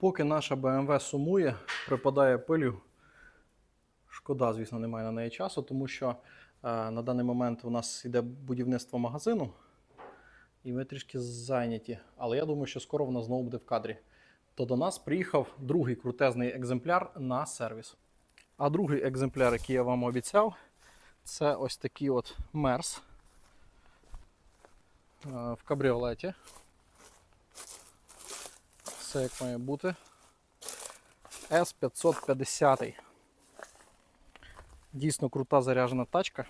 Поки наша BMW сумує, припадає пилю. Шкода, звісно, немає на неї часу, тому що е, на даний момент у нас йде будівництво магазину, і ми трішки зайняті. Але я думаю, що скоро вона знову буде в кадрі. То до нас приїхав другий крутезний екземпляр на сервіс. А другий екземпляр, який я вам обіцяв, це ось такий от Мерс е, в кабріолеті. Все як має бути. S550. Дійсно крута заряджена тачка.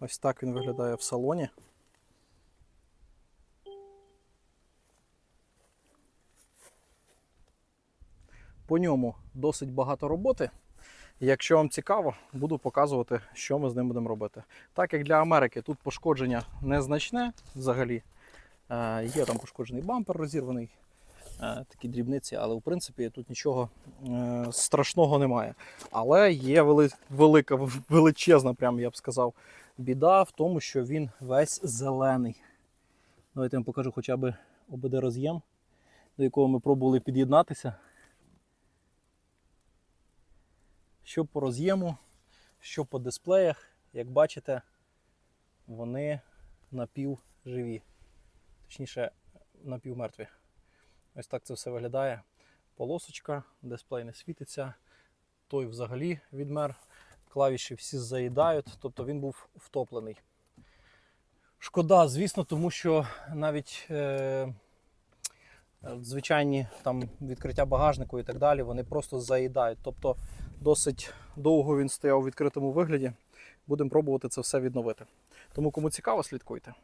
Ось так він виглядає в салоні. По ньому досить багато роботи. Якщо вам цікаво, буду показувати, що ми з ним будемо робити. Так як для Америки тут пошкодження незначне взагалі. Е, Є там пошкоджений бампер розірваний, е, такі дрібниці, але в принципі тут нічого е, страшного немає. Але є велика, величезна, прям я б сказав, біда в тому, що він весь зелений. Давайте я вам покажу хоча б ОБД роз'єм, до якого ми пробували під'єднатися. Що по роз'єму, що по дисплеях, як бачите, вони напівживі. Точніше, напівмертві. Ось так це все виглядає. Полосочка, дисплей не світиться, той взагалі відмер. Клавіші всі заїдають, тобто він був втоплений. Шкода, звісно, тому що навіть е, звичайні там відкриття багажнику і так далі, вони просто заїдають. Тобто досить довго він стояв у відкритому вигляді. Будемо пробувати це все відновити. Тому кому цікаво, слідкуйте.